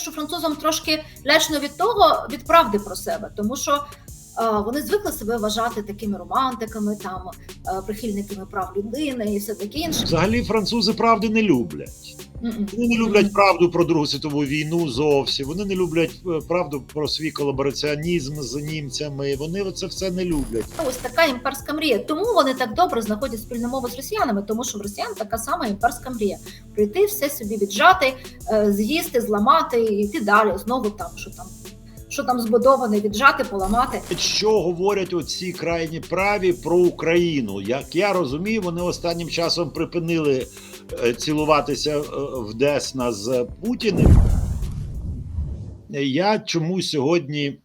що французам трошки лячно від того, від правди про себе, тому що е, вони звикли себе вважати такими романтиками, там е, прихильниками прав людини і все таке інше. Взагалі французи правди не люблять. Вони не люблять правду про Другу світову війну зовсім. Вони не люблять е, правду про свій колабораціонізм з німцями. Вони це все не люблять. Ось така імперська мрія. Тому вони так добре знаходять спільну мову з росіянами, тому що в росіян така сама імперська мрія: прийти, все собі віджати, е, з'їсти, зламати і йти далі. Знову там, що там, що там збудоване, віджати, поламати. Що говорять оці крайні праві про Україну? Як я розумію, вони останнім часом припинили цілуватися е, в Десна з Путіним. Я чомусь сьогодні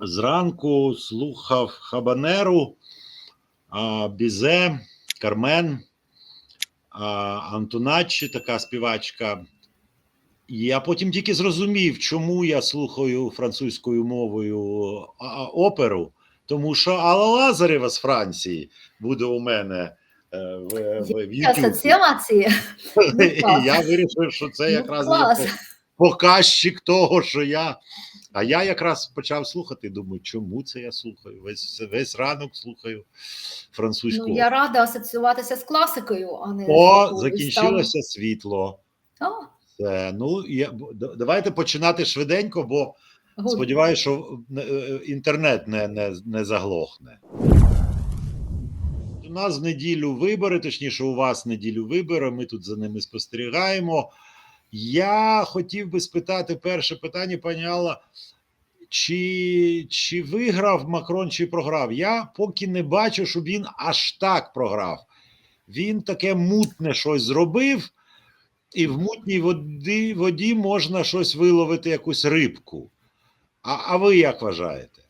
зранку слухав Хабанеру, Бізе, Кармен, Антоначчі, така співачка. Я потім тільки зрозумів, чому я слухаю французькою мовою оперу, тому що Алла Лазарева з Франції буде у мене е, в, в, в асоціації. Ну, І я вирішив, що це Ну, якраз є показчик того, що я. А я якраз почав слухати. Думаю, чому це я слухаю? Весь весь ранок слухаю французьку. Ну, я рада асоціюватися з класикою, а не О, закінчилося світло. стан- Це, ну, я, давайте починати швиденько, бо сподіваюся, що е, е, інтернет не, не, не заглохне. У нас в неділю вибори, точніше, у вас неділю вибори. Ми тут за ними спостерігаємо. Я хотів би спитати перше питання, пані Алла, чи, чи виграв Макрон, чи програв? Я поки не бачу, щоб він аж так програв. Він таке мутне щось зробив, і в мутній воді, воді можна щось виловити, якусь рибку. А, а ви як вважаєте?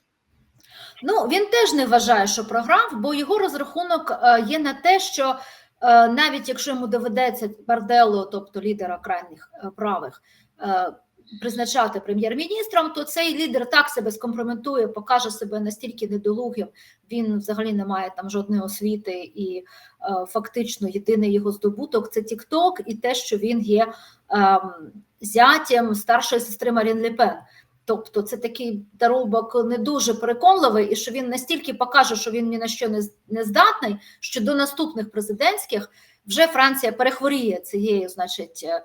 Ну він теж не вважає, що програв, бо його розрахунок е, є на те, що е, навіть якщо йому доведеться Бардело, тобто лідера крайніх е, правих, призначати прем'єр-міністром, то цей лідер так себе скомпрометує, покаже себе настільки недолугим. Він взагалі не має там жодної освіти, і фактично єдиний його здобуток це Тікток і те, що він є ем, зятям старшої сестри Марін Лепен. Тобто це такий дарубок не дуже переконливий, і що він настільки покаже, що він ні на що не, не здатний, що до наступних президентських вже Франція перехворіє цією, значить, е,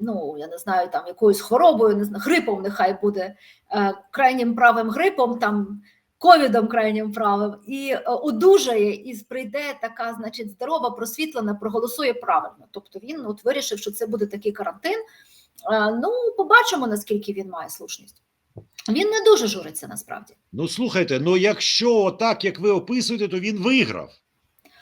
ну я не знаю, там якоюсь хворобою, не знаю, грипом нехай буде е, крайнім правим грипом, там ковідом крайнім правим, і е, одужає, і прийде така, значить, здорова, просвітлена, проголосує правильно. Тобто він от вирішив, що це буде такий карантин. Е, Ну, побачимо, наскільки він має слушність. Він не дуже журиться насправді. Ну слухайте, ну якщо так, як ви описуєте, то він виграв.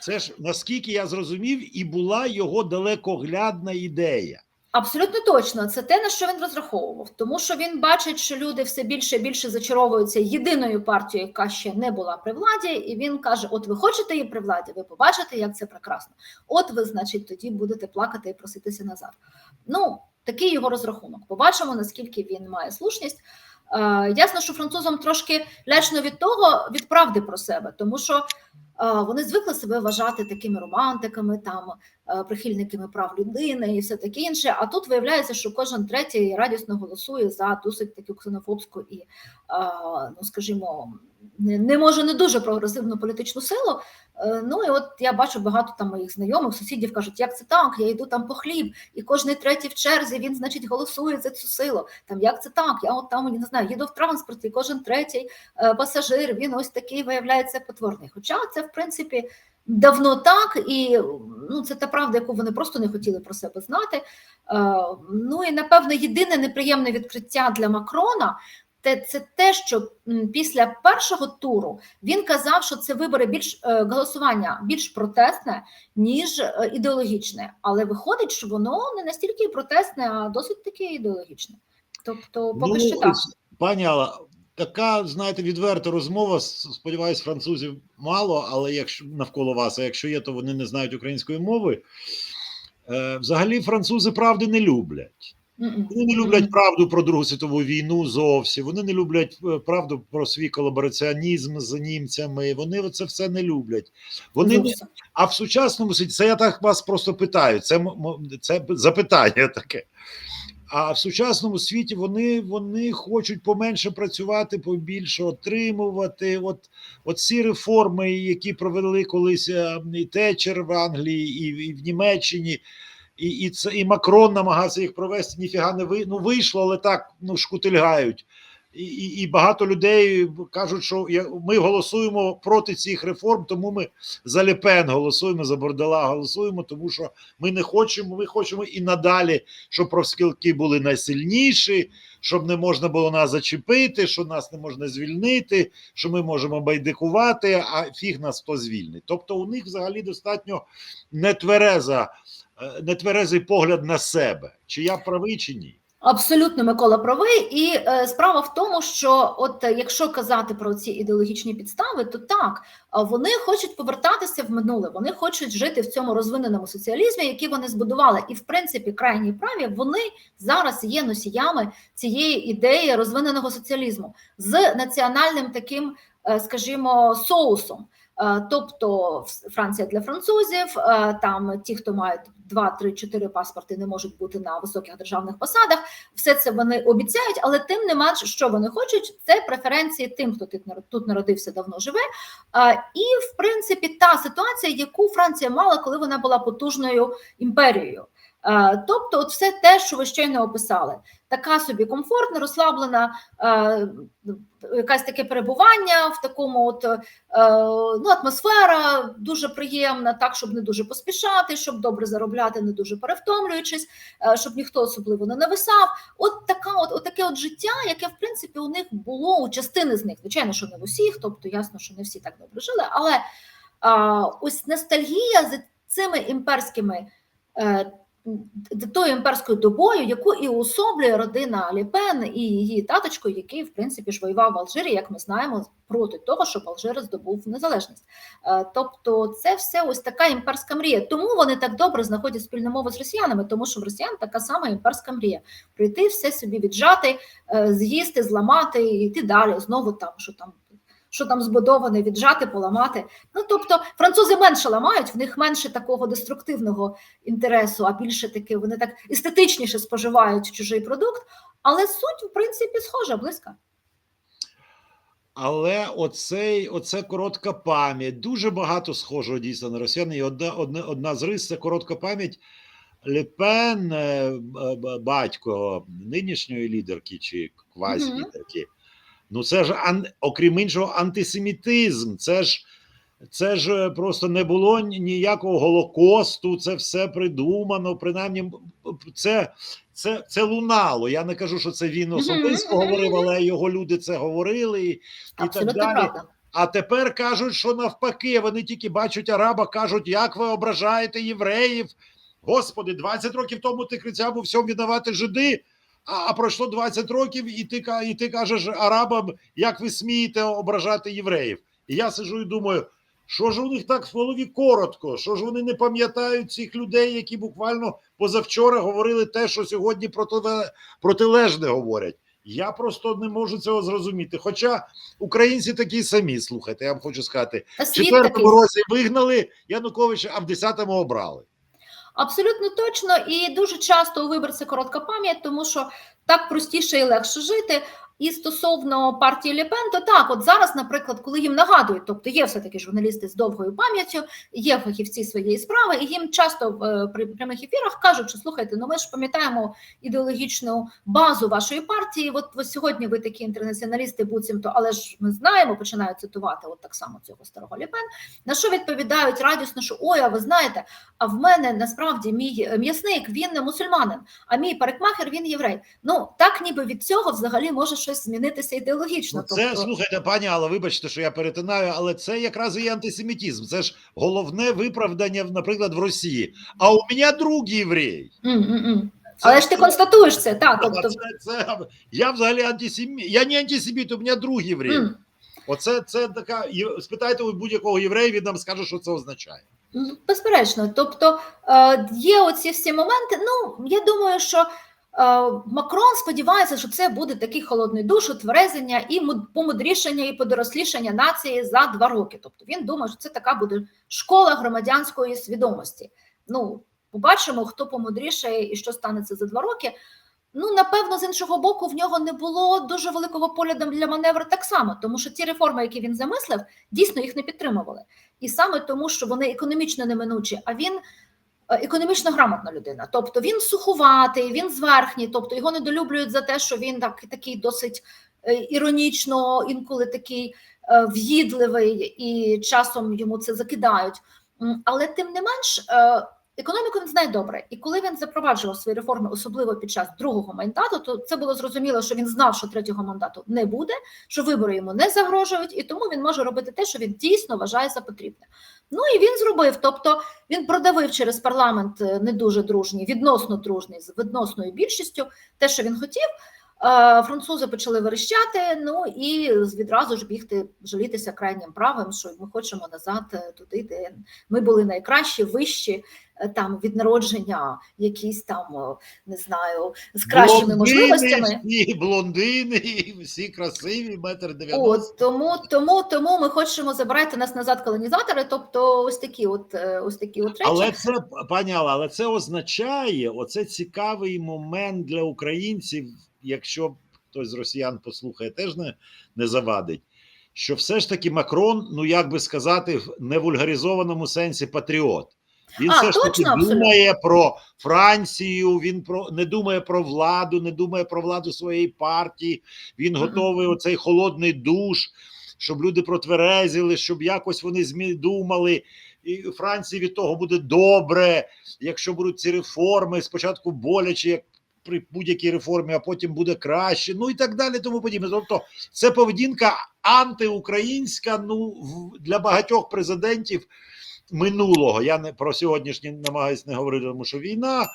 Це ж наскільки я зрозумів, і була його далекоглядна ідея. Абсолютно точно, це те, на що він розраховував, тому що він бачить, що люди все більше і більше зачаровуються єдиною партією, яка ще не була при владі, і він каже: От ви хочете її при владі, ви побачите, як це прекрасно. От ви, значить, тоді будете плакати і проситися назад. Ну, такий його розрахунок. Побачимо, наскільки він має слушність. Е, ясно, що французам трошки лячно від того, від правди про себе, тому що вони звикли себе вважати такими романтиками, там е, прихильниками прав людини і все таке інше. А тут виявляється, що кожен третій радісно голосує за досить таку ксенофобську і, е, ну скажімо, не, може не дуже прогресивну політичну силу. Е, Ну і от я бачу багато там моїх знайомих, сусідів кажуть, як це так? Я йду там по хліб, і кожний третій в черзі він, значить, голосує за цю силу. Там як це так? Я от там не знаю, їду в транспорті, кожен третій е, пасажир, він ось такий виявляється потворний. Хоча це в принципі давно так, і ну це та правда, яку вони просто не хотіли про себе знати. Е, Ну і напевно, єдине неприємне відкриття для Макрона. Те це те, що після першого туру він казав, що це вибори більш е, голосування більш протестне, ніж е, ідеологічне. Але виходить, що воно не настільки протестне, а досить таки ідеологічне. Тобто, поки що так. пані Алла, така, знаєте, відверта розмова. Сподіваюсь, французів мало, але якщо навколо вас, а якщо є, то вони не знають української мови. Е, взагалі, французи правди не люблять. Вони не люблять правду про Другу світову війну зовсім. Вони не люблять е, правду про свій колабораціонізм з німцями. Вони це все не люблять. Вони не, а в сучасному світі це я так вас просто питаю. Це це запитання таке. А в сучасному світі вони, вони хочуть поменше працювати, побільше отримувати. От, от ці реформи, які провели колись е, і Течер в Англії, і, і в Німеччині, і, і, це, і Макрон намагався їх провести, ніфіга не ви, ну, вийшло, але так ну, шкутильгають. І, і, багато людей кажуть, що ми голосуємо проти цих реформ, тому ми за Лепен голосуємо, за Бордела голосуємо, тому що ми не хочемо, ми хочемо і надалі, щоб профспілки були найсильніші, щоб не можна було нас зачепити, що нас не можна звільнити, що ми можемо байдикувати, а фіг нас хто звільнить. Тобто у них взагалі достатньо нетвереза, е, нетверезий погляд на себе. Чи я правий, чи ні? Абсолютно Микола правий, і е, справа в тому, що от якщо казати про ці ідеологічні підстави, то так вони хочуть повертатися в минуле, вони хочуть жити в цьому розвиненому соціалізмі, який вони збудували. І в принципі, крайні праві вони зараз є носіями цієї ідеї розвиненого соціалізму з національним таким, е, скажімо, соусом. Е, Тобто Франція для французів, е, там ті, хто мають 2, 3, 4 паспорти, не можуть бути на високих державних посадах. Все це вони обіцяють, але тим не менш, що вони хочуть, це преференції тим, хто тут нар- народився, давно живе. І в принципі та ситуація, яку Франція мала, коли вона була потужною імперією. А, Тобто, от все те, що ви щойно описали, така собі комфортна, розслаблена, е, якась таке перебування в такому от е, ну, атмосфера дуже приємна, так, щоб не дуже поспішати, щоб добре заробляти, не дуже перевтомлюючись, е, щоб ніхто особливо не нависав. От така, от, от таке от життя, яке в принципі у них було у частини з них. Звичайно, що не в усіх, тобто ясно, що не всі так добре жили, але ось ностальгія за цими імперськими. Тою імперською добою, яку і уособлює родина Ліпен і її таточко, який, в принципі, ж воював в Алжирі, як ми знаємо, проти того, щоб Алжир здобув незалежність. Е, Тобто, це все ось така імперська мрія. Тому вони так добре знаходять спільну мову з росіянами, тому що в росіян така сама імперська мрія: прийти, все собі віджати, е, з'їсти, зламати і йти далі. Знову там, що там. Що там збудоване, віджати, поламати. Ну тобто французи менше ламають, в них менше такого деструктивного інтересу, а більше таки вони так естетичніше споживають чужий продукт, але суть, в принципі, схожа, близька. Але оцей, оце коротка пам'ять. Дуже багато схожого дійсно на росіян. І одна, одна, одна з рис це коротка пам'ять. Лепен, е, батько нинішньої лідерки чи квазі-лідерки. Ну, це ж ан, окрім іншого, антисемітизм. Це ж, це ж просто не було ніякого голокосту, це все придумано. Принаймні, це, це, це лунало. Я не кажу, що це він особисто говорив, але його люди це говорили. І, і так далі. правда. А тепер кажуть, що навпаки, вони тільки бачать араба, кажуть, як ви ображаєте євреїв. Господи, 20 років тому ти кричав у всьому віддавати жиди, а, а пройшло 20 років, і ти, і ти кажеш арабам, як ви смієте ображати євреїв. І я сижу і думаю, що ж у них так в голові коротко, що ж вони не пам'ятають цих людей, які буквально позавчора говорили те, що сьогодні протиле- протилежне говорять. Я просто не можу цього зрозуміти. Хоча українці такі самі, слухайте, я вам хочу сказати, в четвертому році вигнали Януковича, а в десятому обрали. Абсолютно точно, і дуже часто у виборця коротка пам'ять, тому що так простіше і легше жити. І стосовно партії Лепен, то так, от зараз, наприклад, коли їм нагадують, тобто є все таки журналісти з довгою пам'яттю, є фахівці своєї справи, і їм часто е, при прямих ефірах кажуть, що слухайте, ну ми ж пам'ятаємо ідеологічну базу вашої партії. От ось сьогодні ви такі інтернаціоналісти, буцімто, але ж ми знаємо, починають цитувати от так само цього старого Лепен. На що відповідають радісно, що ой, а ви знаєте, а в мене насправді мій е, м'ясник він не мусульманин, а мій парикмахер він єврей. Ну так ніби від цього взагалі може щось змінитися ідеологічно. Ну, це тобто, слухайте, пані Алла, вибачте, що я перетинаю, але це якраз і антисемітизм. Це ж головне виправдання, наприклад, в Росії. А у мене друг єврей. Це- але ж ти констатуєш це, так. Тобто, це, це, я взагалі антисеміт. Я не антисеміт, у мене друг єврей. м, Оце це така. Спитайте у будь-якого єврея, він нам скаже, що це означає. безперечно. Тобто е, є оці всі моменти. Ну я думаю, що. Е, Макрон сподівається, що це буде такий холодний душ, утверезення і муд- помудрішання і подорослішання нації за два роки. Тобто він думає, що це така буде школа громадянської свідомості. Ну, побачимо, хто помудрішає і що станеться за два роки. Ну, напевно, з іншого боку, в нього не було дуже великого поля для маневру так само, тому що ті реформи, які він замислив, дійсно їх не підтримували. І саме тому, що вони економічно неминучі, а він економічно грамотна людина. Тобто він суховатий, він зверхній, тобто його недолюблюють за те, що він так, такий досить е, іронічно, інколи такий е, в'їдливий, і часом йому це закидають. Але тим не менш. е, Економіку він знає добре, і коли він запроваджував свої реформи, особливо під час другого мандату, то це було зрозуміло, що він знав, що третього мандату не буде, що вибори йому не загрожують, і тому він може робити те, що він дійсно вважає за потрібне. Ну і він зробив. Тобто він продавив через парламент е, не дуже дружній, відносно дружній з відносною більшістю, те, що він хотів. Е, Французи почали верещати, ну і відразу ж бігти жалітися крайнім правим, що ми хочемо назад е, туди, де ми були найкращі, вищі, там від народження, якісь там е, не знаю, з кращими Блондини, можливостями. Всі блондини, і всі красиві, метр дев'яносто. Тому, тому, тому ми хочемо забрати нас назад колонізатори. Тобто, ось такі, от е, ось такі от речі. Але це пані Алла, але це означає оце цікавий момент для українців, якщо хтось з росіян послухає, теж не, не завадить. Що все ж таки Макрон, ну як би сказати, в невульгаризованому сенсі патріот. Він А, все ж таки думає про Францію, він про не думає про владу, не думає про владу своєї партії. Він готовий оцей холодний душ, щоб люди протверезили, щоб якось вони змі думали. І Франції від того буде добре, якщо будуть ці реформи, спочатку боляче, як при будь-якій реформі, а потім буде краще. Ну і так далі. Тому подібне. Тобто, це поведінка антиукраїнська. Ну для багатьох президентів минулого. Я не про сьогоднішній намагаюся не говорити, тому що війна.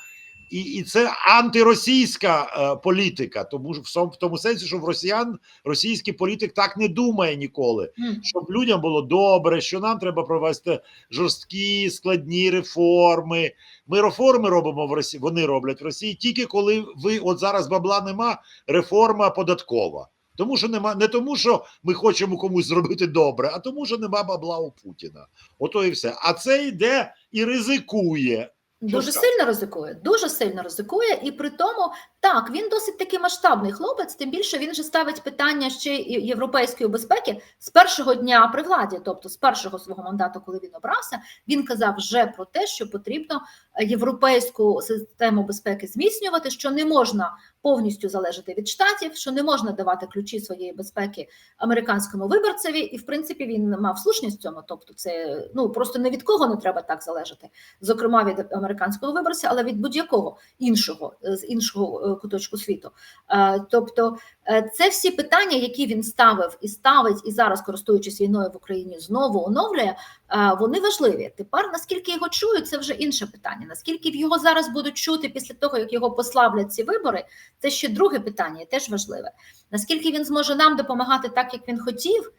І, і це антиросійська е, політика, тому що в, в тому сенсі, що в росіян російський політик так не думає ніколи щоб людям було добре, що нам треба провести жорсткі складні реформи. Ми реформи робимо в Росії. Вони роблять в Росії тільки коли ви от зараз бабла нема, реформа податкова. Тому що нема не тому, що ми хочемо комусь зробити добре, а тому, що нема бабла у Путіна. Ото і все. А це йде і ризикує. Дуже сильно ризикує, дуже сильно ризикує, і при тому так він досить таки масштабний хлопець. Тим більше він же ставить питання ще європейської безпеки з першого дня при владі, тобто з першого свого мандату, коли він обрався, він казав вже про те, що потрібно е, європейську систему безпеки зміцнювати, що не можна повністю залежати від штатів, що не можна давати ключі своєї безпеки американському виборцеві, і в принципі він мав слушність в цьому. Тобто, це ну просто не від кого не треба так залежати зокрема від американського виборця, але від будь-якого іншого з іншого е, куточку світу. Е, Тобто, е, це всі питання, які він ставив і ставить, і зараз, користуючись війною в Україні, знову оновлює. е, Вони важливі. Тепер наскільки його чують, це вже інше питання. Наскільки його зараз будуть чути після того, як його послаблять ці вибори, це ще друге питання, і теж важливе. Наскільки він зможе нам допомагати так, як він хотів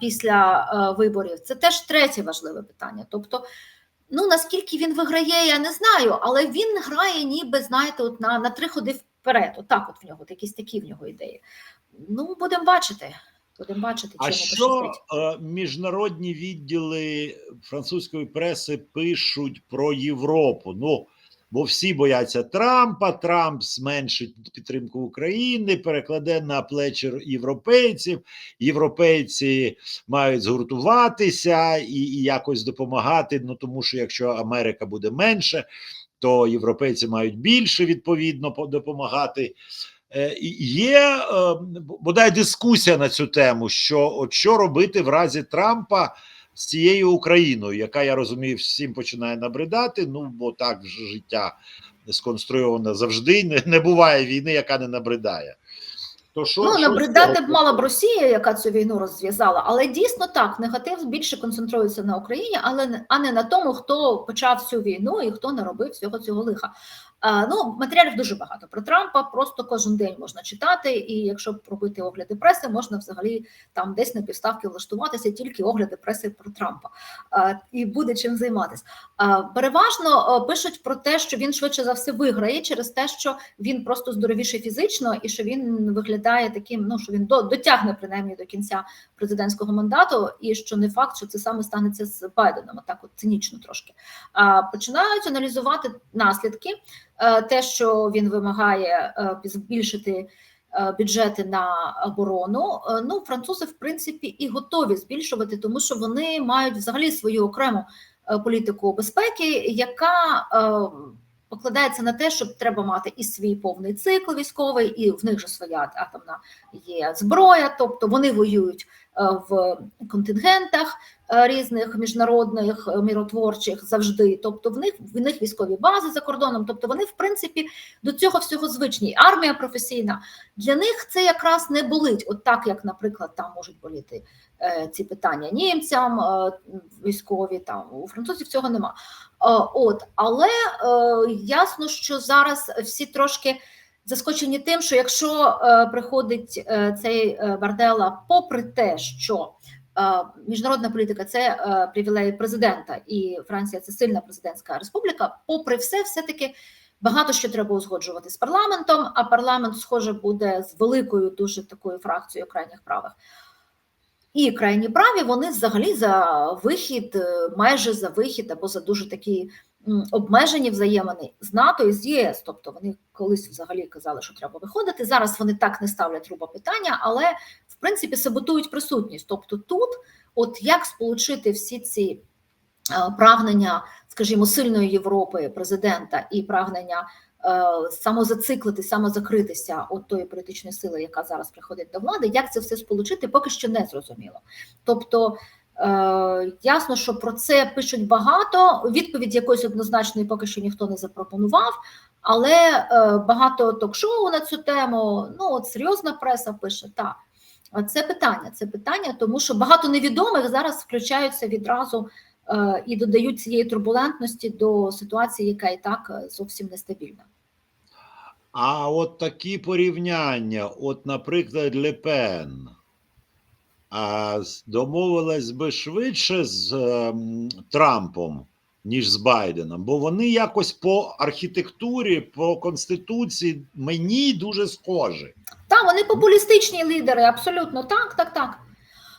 після виборів, це теж третє важливе питання. Тобто, Ну, наскільки він виграє, я не знаю, але він грає, ніби, знаєте, от на, на три ходи вперед. Отак, от в нього, от якісь такі в нього ідеї. Ну, будемо бачити. Будемо бачити, А що пощастить. е, міжнародні відділи французької преси пишуть про Європу? Ну бо всі бояться Трампа. Трамп зменшить підтримку України, перекладе на плечі європейців. Європейці мають згуртуватися і, і якось допомагати. Ну тому що якщо Америка буде менше, то європейці мають більше відповідно допомагати. Е, Є е, бодай дискусія на цю тему, що от що робити в разі Трампа з цією Україною, яка я розумію, всім починає набридати. Ну бо так життя сконструйовано завжди. Не, не буває війни, яка не набридає. То що, Ну, набридати б мала б Росія, яка цю війну розв'язала, але дійсно так, негатив більше концентрується на Україні, але а не на тому, хто почав цю війну і хто наробив всього цього лиха. А, ну, матеріалів дуже багато про Трампа, просто кожен день можна читати, і якщо робити огляди преси, можна взагалі там десь на півставки влаштуватися тільки огляди преси про Трампа. А, і буде чим займатися. А, переважно пишуть про те, що він швидше за все виграє через те, що він просто здоровіший фізично, і що він виглядає таким, ну що він до, дотягне принаймні до кінця президентського мандату, і що не факт, що це саме станеться з Байденом, так от цинічно трошки. А починають аналізувати наслідки. е, те, що він вимагає е, збільшити е, бюджети на оборону. Ну, французи, в принципі, і готові збільшувати, тому що вони мають взагалі свою окрему політику безпеки, яка покладається на те, щоб треба мати і свій повний цикл військовий, і в них же своя атомна є зброя, тобто вони воюють в контингентах е, різних міжнародних е, міротворчих завжди. Тобто, в них в них військові бази за кордоном. Тобто, вони в принципі до цього всього звичні. Армія професійна для них це якраз не болить, от так як, наприклад, там можуть боліти е, ці питання німцям, е, військові там у французів цього нема. Е, От, але е, ясно, що зараз всі трошки заскочені тим, що якщо е, приходить е, цей е, Бардела, попри те, що міжнародна політика це привілей президента, і Франція це сильна президентська республіка, попри все, все-таки. Багато що треба узгоджувати з парламентом, а парламент, схоже, буде з великою дуже такою фракцією крайніх правих. І крайні праві вони взагалі за вихід, майже за вихід або за дуже такі м, обмежені взаємини з НАТО і з ЄС. Тобто вони колись взагалі казали, що треба виходити. Зараз вони так не ставлять руба питання, але в принципі саботують присутність. Тобто, тут, от як сполучити всі ці е, прагнення, скажімо, сильної Європи, президента і прагнення е, самозациклити, самозакритися от тої політичної сили, яка зараз приходить до влади, як це все сполучити, поки що не зрозуміло. Тобто. Е, ясно, що про це пишуть багато. Відповідь якоїсь однозначної поки що ніхто не запропонував, але е, багато ток-шоу на цю тему. Ну от серйозна преса пише так. Це питання, це питання, тому що багато невідомих зараз включаються відразу е, і додають цієї турбулентності до ситуації, яка і так зовсім нестабільна. А от такі порівняння, от, наприклад, Лепен, а домовилась би швидше з ем, Трампом, ніж з Байденом, бо вони якось по архітектурі, по конституції мені дуже схожі. Так, вони популістичні лідери, абсолютно так, так, так.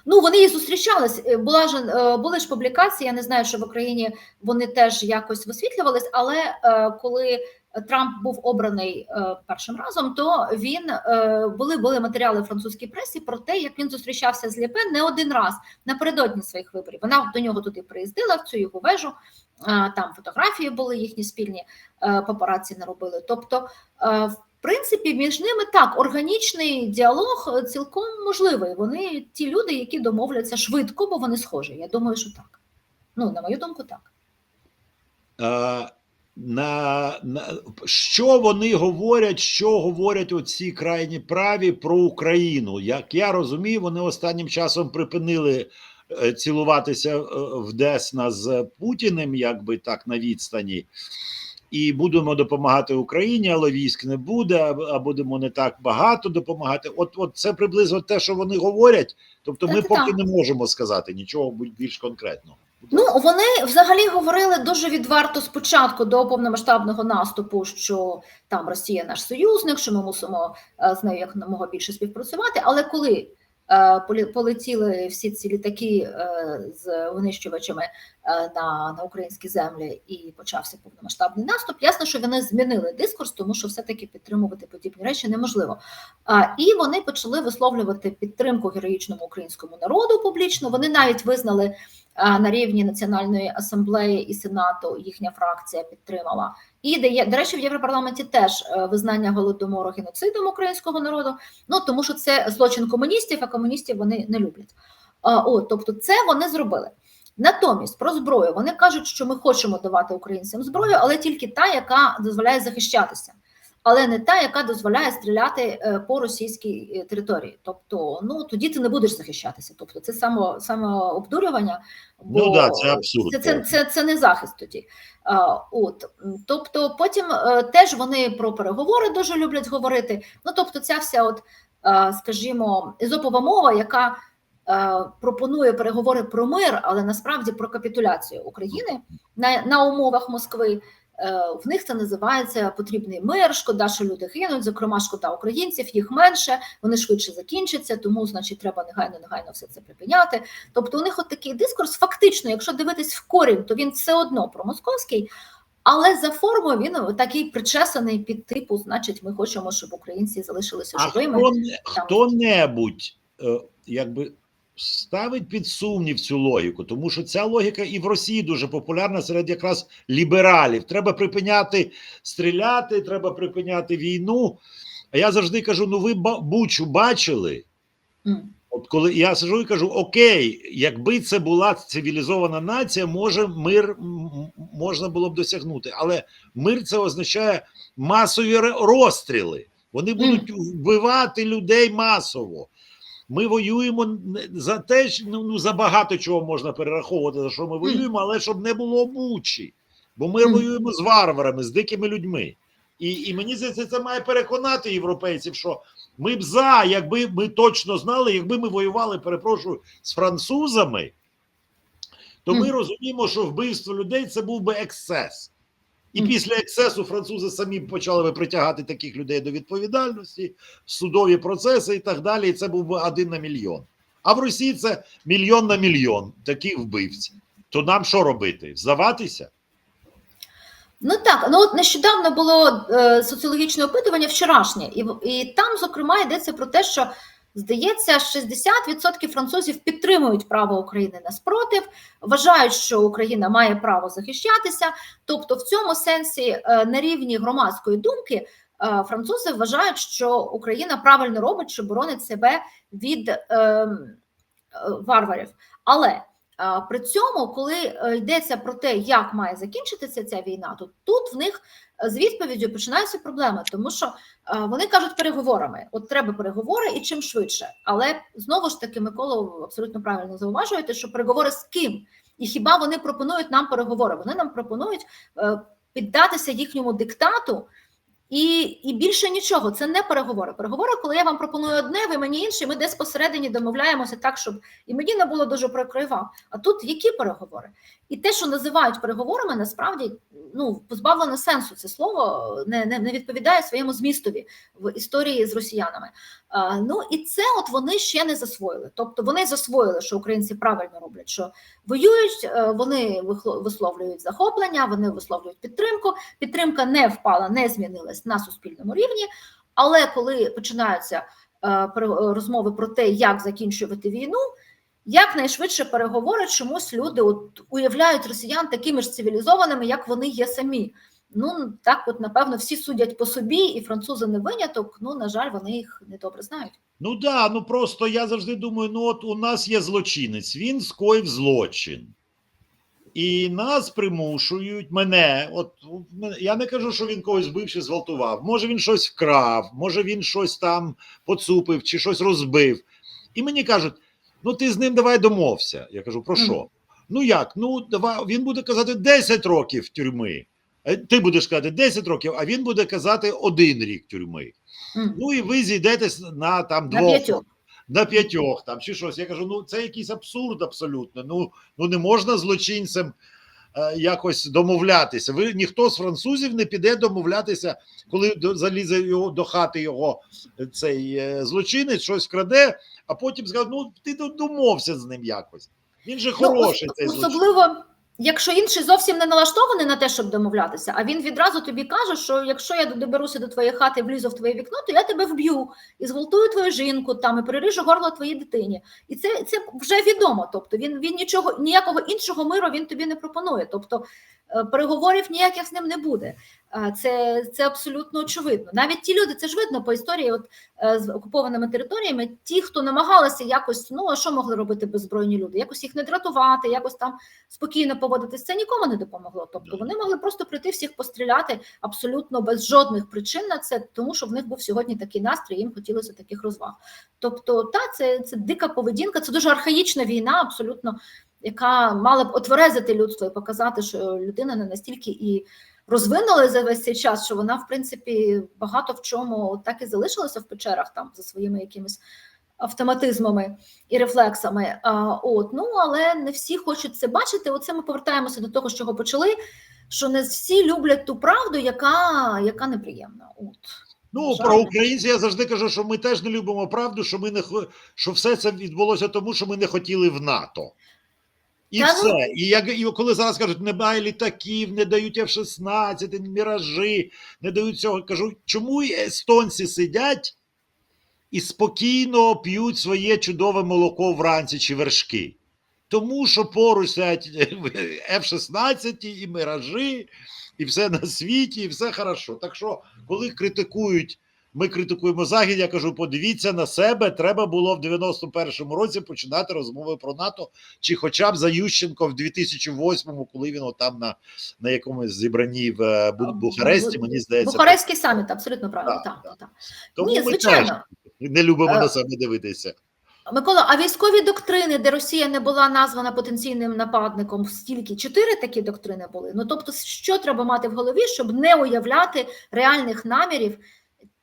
Ну, вони і зустрічались. Е, Була ж е, були ж публікації. Я не знаю, що в Україні вони теж якось висвітлювались, але е, коли Трамп був обраний е, першим разом, то він е, були були матеріали французькій пресі про те, як він зустрічався з Лєпен не один раз напередодні своїх виборів. Вона до нього туди приїздила в цю його вежу. е, Там фотографії були їхні спільні папараці наробили. Тобто, в принципі, між ними так органічний діалог цілком можливий. Вони ті люди, які домовляться швидко, бо вони схожі. Я думаю, що так. Ну, на мою думку, так. На, на що вони говорять, що говорять оці крайні праві про Україну? Як я розумію, вони останнім часом припинили е, цілуватися е, в Десна з Путіним, якби так на відстані, і будемо допомагати Україні, але військ не буде, а- будемо не так багато допомагати. От, от це приблизно те, що вони говорять. Тобто, ми Так, поки не можемо сказати нічого більш конкретного. Ну, вони взагалі говорили дуже відверто спочатку до повномасштабного наступу, що там Росія наш союзник, що ми мусимо е, з нею якомога більше співпрацювати. Але коли е, полетіли всі ці літаки е, з винищувачами на, на українські землі і почався повномасштабний наступ, ясно, що вони змінили дискурс, тому що все-таки підтримувати подібні речі неможливо. А, І вони почали висловлювати підтримку героїчному українському народу публічно. Вони навіть визнали а, на рівні Національної асамблеї і Сенату їхня фракція підтримала. І де до речі, в Європарламенті теж е, визнання голодомору геноцидом українського народу. Ну тому що це злочин комуністів, а комуністів вони не люблять. О, тобто, це вони зробили. Натомість про зброю вони кажуть, що ми хочемо давати українцям зброю, але тільки та, яка дозволяє захищатися, але не та, яка дозволяє стріляти е, по російській е, території. Тобто, ну тоді ти не будеш захищатися. Тобто, це само самообдурювання. Бо Ну да, це абсурд. Це, це, це, це не захист тоді. А, от тобто, потім е, теж вони про переговори дуже люблять говорити. Ну тобто, ця вся, от, скажімо, езопова мова, яка пропонує переговори про мир, але насправді про капітуляцію України на, на умовах Москви. Е, В них це називається потрібний мир. Шкода, що люди гинуть. Зокрема, шкода українців, їх менше, вони швидше закінчаться, тому значить треба негайно негайно все це припиняти. Тобто, у них от такий дискурс. Фактично, якщо дивитись в корінь, то він все одно промосковський, Але за формою він такий причесаний під типу, значить, ми хочемо, щоб українці залишилися А живими. хто, хто-небудь е, якби ставить під сумнів цю логіку, тому що ця логіка і в Росії дуже популярна серед якраз лібералів. Треба припиняти стріляти, треба припиняти війну. А я завжди кажу: ну ви бучу бачили? От коли я сижу і кажу: Окей, якби це була цивілізована нація, може мир можна було б досягнути. Але мир це означає масові розстріли. Вони будуть вбивати людей масово. Ми воюємо за те, що- ну, ну за багато чого можна перераховувати, за що ми воюємо, але щоб не було бучі. Бо ми воюємо з варварами, з дикими людьми. І, і мені здається, це має переконати європейців, що ми б за, якби ми точно знали, якби ми воювали, перепрошую, з французами, то ми розуміємо, що вбивство людей це був би ексцес. І після ексесу французи самі почали би притягати таких людей до відповідальності, судові процеси і так далі. І це був би один на мільйон. А в Росії це мільйон на мільйон таких вбивців. То нам що робити? Здаватися? Ну так, ну от нещодавно було е, соціологічне опитування вчорашнє, і, і там, зокрема, йдеться про те, що здається, 60% французів підтримують право України на спротив, вважають, що Україна має право захищатися. Тобто, в цьому сенсі е, на рівні громадської думки е, французи вважають, що Україна правильно робить, що боронить себе від е, е, варварів. Але При цьому, коли е, йдеться про те, як має закінчитися ця війна, то тут в них е, з відповіддю починаються проблеми, тому що е, вони кажуть переговорами: от треба переговори і чим швидше. Але знову ж таки, Микола абсолютно правильно зауважуєте, що переговори з ким? І хіба вони пропонують нам переговори? Вони нам пропонують піддатися їхньому диктату. І, і більше нічого, це не переговори. Переговори, коли я вам пропоную одне, ви мені інше, ми десь посередині домовляємося так, щоб і мені не було дуже вам. А тут які переговори? І те, що називають переговорами, насправді ну позбавлено сенсу. Це слово не, не, не відповідає своєму змістові в історії з росіянами. А, ну і це от вони ще не засвоїли. Тобто вони засвоїли, що українці правильно роблять, що воюють, е, вони висловлюють захоплення, вони висловлюють підтримку. Підтримка не впала, не змінилась на суспільному рівні. Але коли починаються е, розмови про те, як закінчувати війну, якнайшвидше переговори чомусь люди от уявляють росіян такими ж цивілізованими, як вони є самі. Ну так, от напевно, всі судять по собі, і французи не виняток. Ну на жаль, вони їх не добре знають. Ну да, ну просто я завжди думаю: ну от у нас є злочинець, він скоїв злочин. І нас примушують мене. От я не кажу, що він когось вбив чи зґвалтував. Може, він щось вкрав, може він щось там поцупив чи щось розбив. І мені кажуть: ну ти з ним давай домовся. Я кажу, про що? Ну як? Ну, давай він буде казати 10 років тюрми. Е, Ти будеш казати 10 років, а він буде казати один рік тюрми. Ну і ви зійдетесь на там двох. На п'ятьох там чи щось. Я кажу: ну це якийсь абсурд абсолютно. Ну, ну не можна злочинцем е, якось домовлятися. Ви ніхто з французів не піде домовлятися, коли до, залізе його до хати його е, цей е, злочинець, щось краде, а потім скаже: ну ти домовся з ним якось. Він же хороший. Ну, цей злочинець. особливо, якщо інший зовсім не налаштований на те, щоб домовлятися, а він відразу тобі каже, що якщо я доберуся до твоєї хати влізу в твоє вікно, то я тебе вб'ю і зґвалтую твою жінку там і переріжу горло твоїй дитині. І це, це вже відомо. Тобто він, він нічого ніякого іншого миру він тобі не пропонує. Тобто е, переговорів ніяких з ним не буде. Е, Це, це абсолютно очевидно. Навіть ті люди, це ж видно по історії, от е, з окупованими територіями, ті, хто намагалися якось, ну а що могли робити беззбройні люди? Якось їх не дратувати, якось там спокійно поводитись, це нікому не допомогло. Тобто вони могли просто прийти всіх постріляти абсолютно без жодних причин на це, тому що в них був сьогодні такий настрій, їм хотілося таких розваг. Тобто, та це, це дика поведінка, це дуже архаїчна війна, абсолютно, яка мала б отверезити людство і показати, що людина не настільки і розвинула за весь цей час, що вона, в принципі, багато в чому так і залишилася в печерах там за своїми якимись автоматизмами і рефлексами. А, от, ну але не всі хочуть це бачити. Оце ми повертаємося до того, з чого почали. Що не всі люблять ту правду, яка, яка неприємна. От. Ну, Жаль. про українців я завжди кажу, що ми теж не любимо правду, що ми не що все це відбулося тому, що ми не хотіли в НАТО. І Та ну- все. І, як, і коли зараз кажуть, немає літаків, не дають F-16, міражі, не дають цього. Кажу, чому естонці сидять і спокійно п'ють своє чудове молоко вранці чи вершки? Тому що поруч сидять F-16 і міражі, і все на світі, і все хорошо. Так що, коли критикують, ми критикуємо Захід, я кажу, подивіться на себе, треба було в 91-му році починати розмови про НАТО, чи хоча б за Ющенко в 2008-му, коли він там на, на якомусь зібранні в е, Бухаресті, мені здається, Бухарестський саміт, абсолютно правильно. Так, Так, так. тому Ні, звичайно. теж не любимо а, на себе дивитися. Микола, а військові доктрини, де Росія не була названа потенційним нападником, стільки чотири такі доктрини були. Ну тобто, що треба мати в голові, щоб не уявляти реальних намірів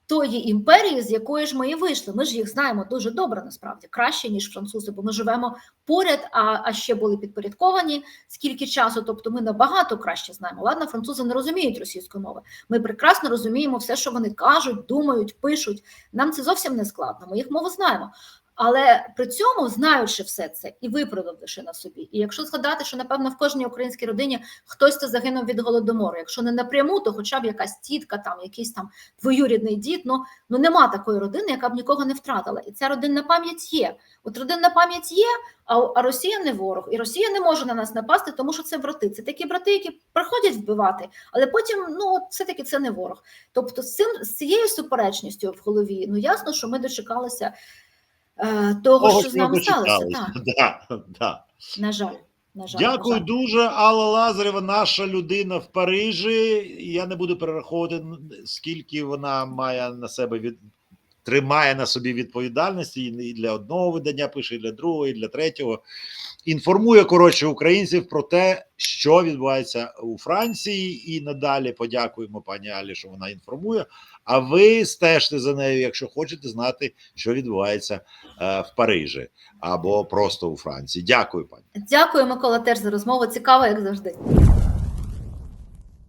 тої імперії, з якої ж ми і вийшли. Ми ж їх знаємо дуже добре, насправді краще ніж французи, бо ми живемо поряд, а, а ще були підпорядковані скільки часу. Тобто, ми набагато краще знаємо. Ладно, французи не розуміють російської мови. Ми прекрасно розуміємо все, що вони кажуть, думають, пишуть. Нам це зовсім не складно. Ми їх мову знаємо. Але при цьому, знаючи все це і виправдавши на собі, і якщо згадати, що напевно в кожній українській родині хтось то загинув від голодомору, якщо не напряму, то хоча б якась тітка, там якийсь там двоюрідний дід. Ну ну нема такої родини, яка б нікого не втратила. І ця родинна пам'ять є. От родинна пам'ять є, а, Росія не ворог, і Росія не може на нас напасти, тому що це брати. Це такі брати, які приходять вбивати, але потім ну все таки це не ворог. Тобто, з цим з цією суперечністю в голові, ну ясно, що ми дочекалися. Е, Того, Того, що з нами сталося, так Да, да. на жаль, на жаль, Дякую на жаль. дуже, Алла Лазарева, наша людина в Парижі. Я не буду перераховувати, скільки вона має на себе від тримає на собі відповідальності і для одного видання пише, і для другого, і для третього. Інформує коротше українців про те, що відбувається у Франції, і надалі подякуємо пані Алі, що вона інформує. А ви стежте за нею, якщо хочете знати, що відбувається е, в Парижі або просто у Франції. Дякую, пані. Дякую, Микола, теж за розмову. Цікаво, як завжди.